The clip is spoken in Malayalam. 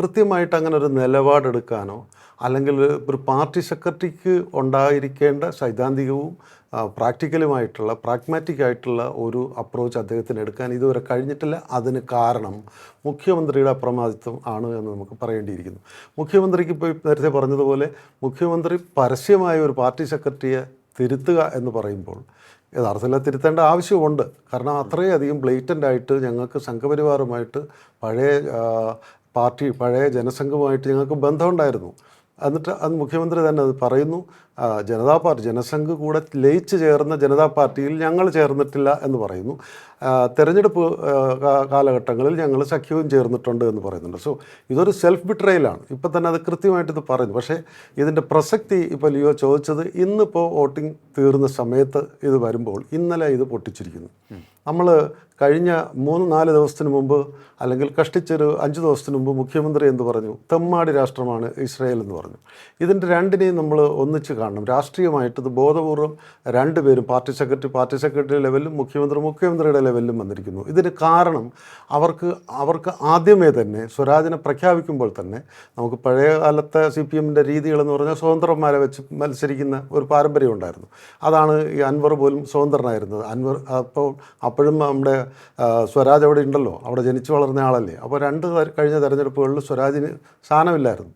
കൃത്യമായിട്ട് അങ്ങനെ ഒരു നിലപാടെടുക്കാനോ അല്ലെങ്കിൽ ഒരു പാർട്ടി സെക്രട്ടറിക്ക് ഉണ്ടായിരിക്കേണ്ട സൈദ്ധാന്തികവും പ്രാക്ടിക്കലുമായിട്ടുള്ള പ്രാഗ്മാറ്റിക് ആയിട്ടുള്ള ഒരു അപ്രോച്ച് അദ്ദേഹത്തിന് എടുക്കാൻ ഇതുവരെ കഴിഞ്ഞിട്ടില്ല. അതിന് കാരണം മുഖ്യമന്ത്രിയുടെ അപ്രമാദിത്വം ആണ് എന്ന് നമുക്ക് പറയേണ്ടിയിരിക്കുന്നു. മുഖ്യമന്ത്രിക്ക് ഇപ്പോൾ നേരത്തെ പറഞ്ഞതുപോലെ മുഖ്യമന്ത്രി പരസ്യമായ ഒരു പാർട്ടി സെക്രട്ടറിയെ തിരുത്തുക എന്ന് പറയുമ്പോൾ യഥാർത്ഥത്തിൽ തിരുത്തേണ്ട ആവശ്യമുണ്ട്. കാരണം അത്രയധികം ബ്ലേറ്റന്റ് ആയിട്ട് ഞങ്ങൾക്ക് സംഘപരിവാറുമായിട്ട് പഴയ പാർട്ടി പഴയ ജനസംഘവുമായിട്ട് ഞങ്ങൾക്ക് ബന്ധമുണ്ടായിരുന്നു. എന്നിട്ട് അത് മുഖ്യമന്ത്രി തന്നെ അത് പറയുന്നു ജനതാ പാർട്ടി ജനസംഘ് കൂടെ ലയിച്ച് ചേർന്ന ജനതാ പാർട്ടിയിൽ ഞങ്ങൾ ചേർന്നിട്ടില്ല എന്ന് പറയുന്നു. തെരഞ്ഞെടുപ്പ് കാലഘട്ടങ്ങളിൽ ഞങ്ങൾ സഖ്യവും ചേർന്നിട്ടുണ്ട് എന്ന് പറയുന്നുണ്ട്. സോ ഇതൊരു സെൽഫ് ബിട്രയലാണ് ഇപ്പം തന്നെ അത് കൃത്യമായിട്ട് ഇത് പറയുന്നു. പക്ഷേ ഇതിന്റെ പ്രസക്തി ഇപ്പോൾ ലിയോ ചോദിച്ചത് ഇന്നിപ്പോൾ വോട്ടിംഗ് തീർന്ന സമയത്ത് ഇത് വരുമ്പോൾ ഇന്നലെ ഇത് പൊട്ടിച്ചിരിക്കുന്നു. നമ്മൾ കഴിഞ്ഞ മൂന്ന് നാല് ദിവസത്തിന് മുമ്പ് അല്ലെങ്കിൽ കഷ്ടിച്ചൊരു അഞ്ച് ദിവസത്തിന് മുമ്പ് മുഖ്യമന്ത്രി എന്ന് പറഞ്ഞു? തെമ്മാടി രാഷ്ട്രമാണ് ഇസ്രായേൽ എന്ന് പറഞ്ഞു. ഇതിന്റെ രണ്ടിനെയും നമ്മൾ ഒന്നിച്ച് കാണണം. രാഷ്ട്രീയമായിട്ട് ഇത് രണ്ട് രണ്ടുപേരും പാർട്ടി സെക്രട്ടറി പാർട്ടി സെക്രട്ടറി ലെവലിലും മുഖ്യമന്ത്രി മുഖ്യമന്ത്രിയുടെ ലെവലിലും വന്നിരിക്കുന്നു. ഇതിന് കാരണം അവർക്ക് അവർക്ക് ആദ്യമേ തന്നെ സ്വരാജിനെ പ്രഖ്യാപിക്കുമ്പോൾ തന്നെ നമുക്ക് പഴയ കാലത്തെ സി പി എമ്മിന്റെ രീതികളെന്ന് പറഞ്ഞാൽ സ്വതന്ത്രന്മാരെ വെച്ച് മത്സരിക്കുന്ന ഒരു പാരമ്പര്യം ഉണ്ടായിരുന്നു. അതാണ് ഈ അൻവർ പോലും സ്വതന്ത്രനായിരുന്നത്. അൻവർ അപ്പോൾ അപ്പോഴും നമ്മുടെ സ്വരാജ് അവിടെ ഉണ്ടല്ലോ. അവിടെ ജനിച്ചു വളർന്ന ആളല്ലേ. അപ്പോൾ രണ്ട് കഴിഞ്ഞ തെരഞ്ഞെടുപ്പുകളിൽ സ്വരാജിന് സ്ഥാനമില്ലായിരുന്നു.